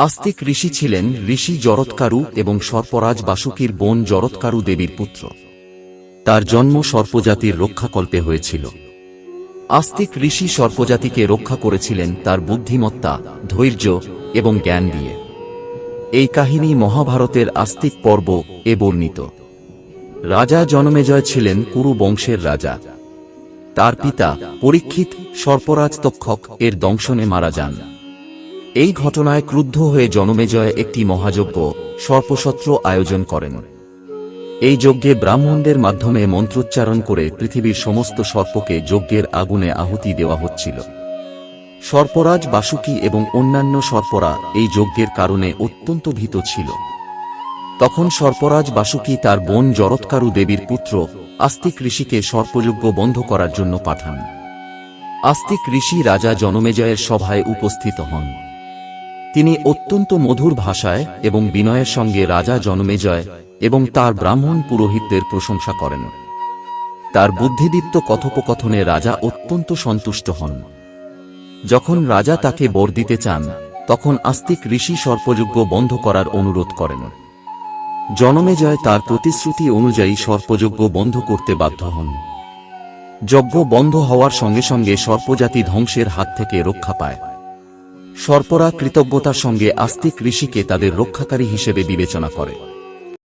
আস্তিক ঋষি ছিলেন ঋষি জরৎকারু এবং সর্পরাজ বাসুকীর বোন জরৎকারু দেবীর পুত্র। তার জন্ম সর্পজাতির রক্ষাকল্পে হয়েছিল। আস্তিক ঋষি সর্পজাতিকে রক্ষা করেছিলেন তার বুদ্ধিমত্তা, ধৈর্য এবং জ্ঞান দিয়ে। এই কাহিনী মহাভারতের আস্তিক পর্ব এ বর্ণিত। রাজা জনমেজয় ছিলেন কুরু বংশের রাজা। তার পিতা পরীক্ষিত সর্পরাজ তক্ষক এর দংশনে মারা যান। এই ঘটনায় ক্রুদ্ধ হয়ে জনমেজয় একটি মহাযজ্ঞ সর্পসত্র আয়োজন করেন। এই যজ্ঞে ব্রাহ্মণদের মাধ্যমে মন্ত্রোচ্চারণ করে পৃথিবীর সমস্ত সর্পকে যজ্ঞের আগুনে আহুতি দেওয়া হচ্ছিল। সর্পরাজ বাসুকি এবং অন্যান্য সর্পরা এই যজ্ঞের কারণে অত্যন্ত ভীত ছিল। তখন সর্পরাজ বাসুকি তার বোন জরৎকারু দেবীর পুত্র আস্তিক ঋষিকে সর্পযজ্ঞ বন্ধ করার জন্য পাঠান। আস্তিক ঋষি রাজা জনমেজয়ের সভায় উপস্থিত হন। তিনি অত্যন্ত মধুর ভাষায় এবং বিনয়ের সঙ্গে রাজা জনমেজয় এবং তার ব্রাহ্মণ পুরোহিতদের প্রশংসা করেন। তার বুদ্ধিদীপ্ত কথোপকথনে রাজা অত্যন্ত সন্তুষ্ট হন। যখন রাজা তাকে বর দিতে চান, তখন আস্তিক ঋষি সর্পযজ্ঞ বন্ধ করার অনুরোধ করেন। জনমেজয় তার প্রতিশ্রুতি অনুযায়ী সর্পযজ্ঞ বন্ধ করতে বাধ্য হন। যজ্ঞ বন্ধ হওয়ার সঙ্গে সঙ্গে সর্পজাতি ধ্বংসের হাত থেকে রক্ষা পায়। সর্পরা কৃতজ্ঞতার সঙ্গে আস্তিক ঋষিকে তাদের রক্ষাকারী হিসেবে বিবেচনা করে।